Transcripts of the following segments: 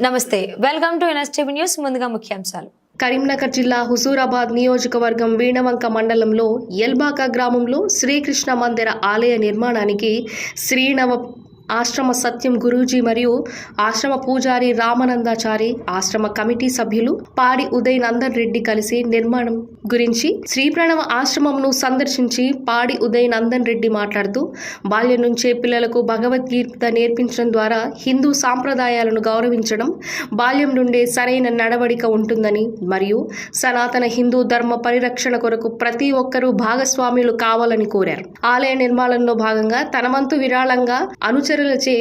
నమస్తే welcome to NSTV news ముందుగా ముఖ్యాంశాలు. కరీంనగర్ జిల్లా హుజూరాబాద్ నియోజకవర్గం వీణవంక మండలంలో ఎల్బాక గ్రామంలో శ్రీకృష్ణ మందిర ఆలయ నిర్మాణానికి శ్రీనవ ఆశ్రమ సత్యం గురూజీ మరియు ఆశ్రమ పూజారి రామానందాచారి ఆశ్రమ కమిటీ సభ్యులు పాడి ఉదయ్ నందన్ రెడ్డి కలిసి నిర్మాణం గురించి శ్రీ ప్రణవ ఆశ్రమంను సందర్శించి పాడి ఉదయ్ నందన్ రెడ్డి మాట్లాడుతూ బాల్యం నుంచే పిల్లలకు భగవద్గీత నేర్పించడం ద్వారా హిందూ సాంప్రదాయాలను గౌరవించడం బాల్యం నుండే సరైన నడవడిక ఉంటుందని మరియు సనాతన హిందూ ధర్మ పరిరక్షణ కొరకు ప్రతి ఒక్కరూ భాగస్వాములు కావాలని కోరారు. ఆలయ నిర్మాణంలో భాగంగా తనవంతు విరాళంగా అనుచరు అనుచరులచే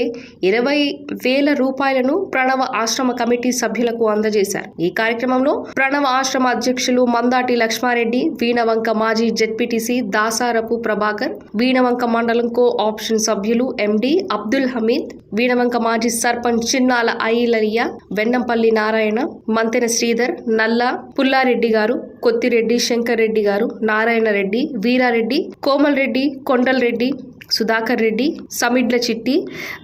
ఇరవై వేల రూపాయలను ప్రణవ ఆశ్రమ కమిటీ సభ్యులకు అందజేశారు. ఈ కార్యక్రమంలో ప్రణవ ఆశ్రమ అధ్యక్షులు మందాటి లక్ష్మారెడ్డి వీణవంక మాజీ జెడ్పీటీసీ దాసారపు ప్రభాకర్ వీణవంక మండలం కో ఆప్షన్ సభ్యులు ఎండి అబ్దుల్ హమీద్ వీణవంక మాజీ సర్పంచ్ చిన్నాల ఐలయ్య వెన్నంపల్లి నారాయణ మంతెన శ్రీధర్ నల్ల పుల్లారెడ్డి గారు కొత్తిరెడ్డి శంకర్ రెడ్డి గారు నారాయణ రెడ్డి వీరారెడ్డి కోమల్ రెడ్డి కొండల్ రెడ్డి సుధాకర్ రెడ్డి సమిడ్ల చిట్టి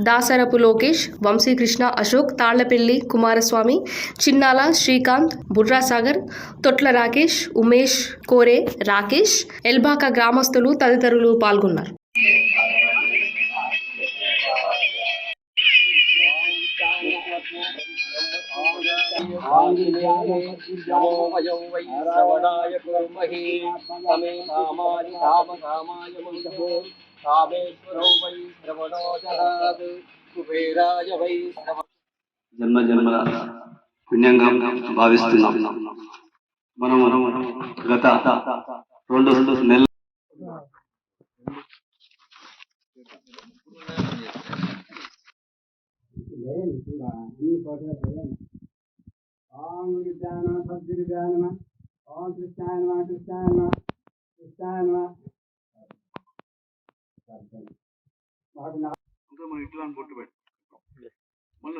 దాసరపు లోకేష్ వంశీకృష్ణ అశోక్ తాళ్ళపల్లి కుమారస్వామి చిన్నాల శ్రీకాంత్ బుర్రాసాగర్ తొట్ల రాకేష్ ఉమేష్ కోరే రాకేష్ ఎల్బాక గ్రామస్తులు తదితరులు పాల్గొన్నారు. ఆంజనేయో వై శ్రవణాయ కుర్మహి తమే కామాని కామ కామాయ మందో కామేశ్వరో వై శ్రవణో జహాద్ కుబేరాయ వై శ్రవ జన్మ జన్మల పుణ్యంగా భావిస్తున్నాం. మనం గత రెండు రెండు నెలల ఓం విద్యాన సద్గురుగానమ ఓం కృష్ణాయ నమ కృష్ణాయ నమ కృష్ణాయ నమ మాకు నా ఇంకా మనం ఇట్లా అని బొట్టు పెట్టు మళ్ళీ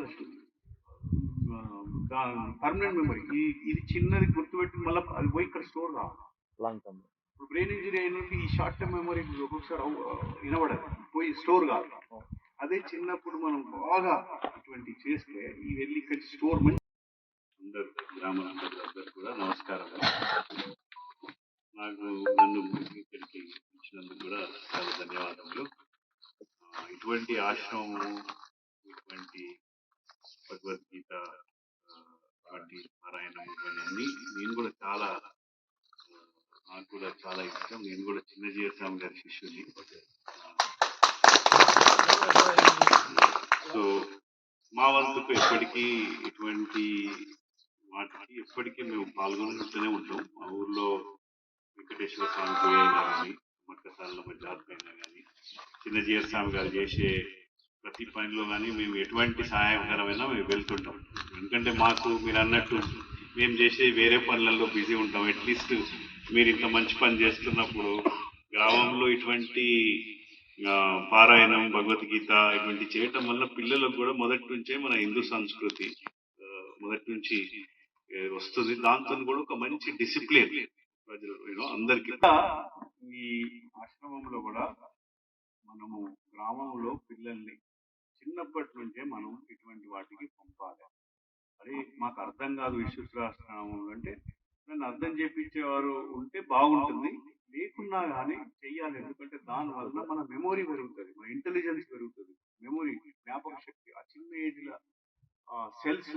పర్మనెంట్ మెమరీ ఈ ఇది చిన్నది గుర్తుపెట్టి మళ్ళీ అది పోయి ఇక్కడ స్టోర్ కావాలి ఇప్పుడు బ్రెయిన్ ఇంజరీ అయినప్పుడు ఈ షార్ట్ టర్మ్ మెమరీ ఒక్కొక్కసారి వినబడదు. పోయి స్టోర్ కావాలి అదే చిన్నప్పుడు మనం బాగా ఇటువంటి చేస్తే ఈ వెళ్ళి ఇక్కడ స్టోర్ మంచి అందరు గ్రామ అందరూ కూడా నమస్కారం నాకు నన్ను ఇచ్చినందుకు కూడా చాలా ధన్యవాదములు. ఇటువంటి ఆశ్రమము ఇటువంటి భగవద్గీత ఆ, ఇటువంటి పారాయణం ఇవన్నీ నేను కూడా చాలా నాకు కూడా చాలా ఇష్టం. నేను కూడా చిన్న జీవితం గారి శిష్యుని. సో మా వంతుకు ఎప్పటికీ ఇటువంటి వాటికి ఎప్పటికీ మేము పాల్గొనుకుంటూనే ఉంటాం. మా ఊర్లో వెంకటేశ్వర స్వామి గుడి అయినా కానీ కానీ చిన్న జీవస్వామి గారు చేసే ప్రతి పనిలో కానీ మేము ఎటువంటి సహాయకరమైనా మేము వెళ్తుంటాం. ఎందుకంటే మాకు మీరు అన్నట్టు మేము చేసే వేరే పనులలో బిజీ ఉంటాం. అట్లీస్ట్ మీరు ఇంత మంచి పని చేస్తున్నప్పుడు గ్రామంలో ఇటువంటి పారాయణం భగవద్గీత ఇటువంటి చేయటం వల్ల పిల్లలకు కూడా మొదటి నుంచే మన హిందూ సంస్కృతి మొదటి నుంచి వస్తుంది. దాంతో కూడా ఒక మంచి డిసిప్లిన్ ప్రజలు యూనో అందరికి. ఈ ఆశ్రమంలో కూడా మనము గ్రామంలో పిల్లల్ని చిన్నప్పటి నుంచే మనం ఇటువంటి వాటికి పంపాలి. మరి మాకు అర్థం కాదు విశ్వశ్రాశ్రమం అంటే నన్ను అర్థం చేపించేవారు ఉంటే బాగుంటుంది లేకున్నా కానీ చెయ్యాలి. ఎందుకంటే దానివల్ల మన మెమొరీ పెరుగుతుంది మన ఇంటెలిజెన్స్ పెరుగుతుంది మెమొరీ జ్ఞాపక శక్తి ఆ చిన్న ఏజ్ సెల్స్